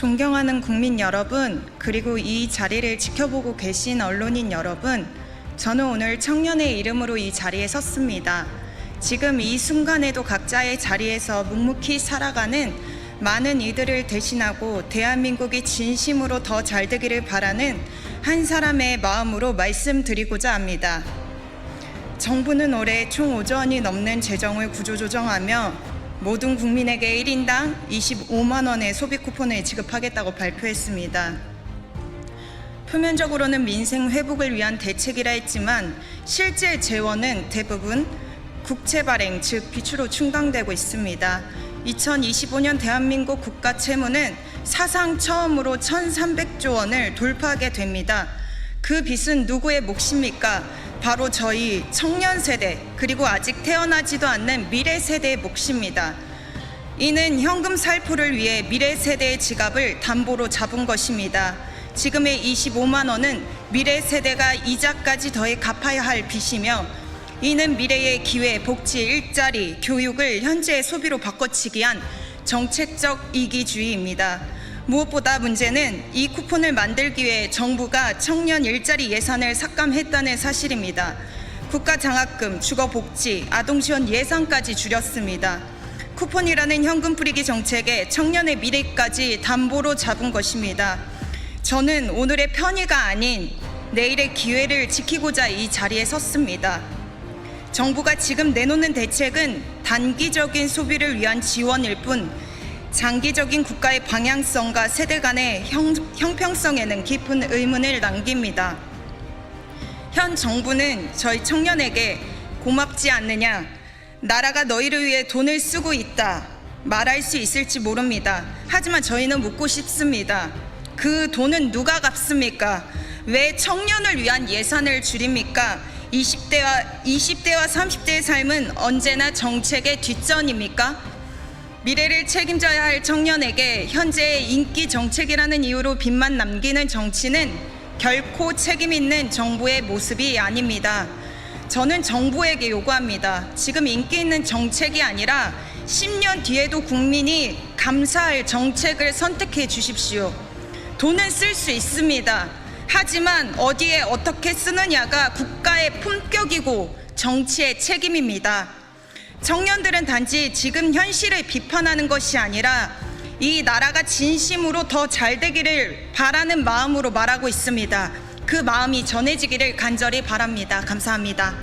존경하는 국민 여러분, 그리고 이 자리를 지켜보고 계신 언론인 여러분, 저는 오늘 청년의 이름으로 이 자리에 섰습니다. 지금 이 순간에도 각자의 자리에서 묵묵히 살아가는 많은 이들을 대신하고 대한민국이 진심으로 더 잘 되기를 바라는 한 사람의 마음으로 말씀드리고자 합니다. 정부는 올해 총 5조 원이 넘는 재정을 구조조정하며 모든 국민에게 1인당 25만 원의 소비 쿠폰을 지급하겠다고 발표했습니다. 표면적으로는 민생 회복을 위한 대책이라 했지만 실제 재원은 대부분 국채 발행 즉 빚으로 충당되고 있습니다. 2025년 대한민국 국가 채무는 사상 처음으로 1,300조 원을 돌파하게 됩니다. 그 빚은 누구의 몫입니까? 바로 저희 청년 세대 그리고 아직 태어나지도 않는 미래 세대의 몫입니다. 이는 현금 살포를 위해 미래 세대의 지갑을 담보로 잡은 것입니다. 지금의 25만 원은 미래 세대가 이자까지 더해 갚아야 할 빚이며 이는 미래의 기회, 복지, 일자리, 교육을 현재의 소비로 바꿔치기 한 정책적 이기주의입니다. 무엇보다 문제는 이 쿠폰을 만들기 위해 정부가 청년 일자리 예산을 삭감했다는 사실입니다. 국가 장학금, 주거복지, 아동지원 예산까지 줄였습니다. 쿠폰이라는 현금 뿌리기 정책에 청년의 미래까지 담보로 잡은 것입니다. 저는 오늘의 편의가 아닌 내일의 기회를 지키고자 이 자리에 섰습니다. 정부가 지금 내놓는 대책은 단기적인 소비를 위한 지원일 뿐 장기적인 국가의 방향성과 세대 간의 형, 형평성에는 깊은 의문을 남깁니다. 현 정부는 저희 청년에게 고맙지 않느냐, 나라가 너희를 위해 돈을 쓰고 있다 말할 수 있을지 모릅니다. 하지만 저희는 묻고 싶습니다. 그 돈은 누가 갚습니까? 왜 청년을 위한 예산을 줄입니까? 20대와 20대와 30대의 삶은 언제나 정책의 뒷전입니까? 미래를 책임져야 할 청년에게 현재의 인기 정책이라는 이유로 빚만 남기는 정치는 결코 책임 있는 정부의 모습이 아닙니다. 저는 정부에게 요구합니다. 지금 인기 있는 정책이 아니라 10년 뒤에도 국민이 감사할 정책을 선택해 주십시오. 돈은 쓸 수 있습니다. 하지만 어디에 어떻게 쓰느냐가 국가의 품격이고 정치의 책임입니다. 청년들은 단지 지금 현실을 비판하는 것이 아니라 이 나라가 진심으로 더 잘 되기를 바라는 마음으로 말하고 있습니다. 그 마음이 전해지기를 간절히 바랍니다. 감사합니다.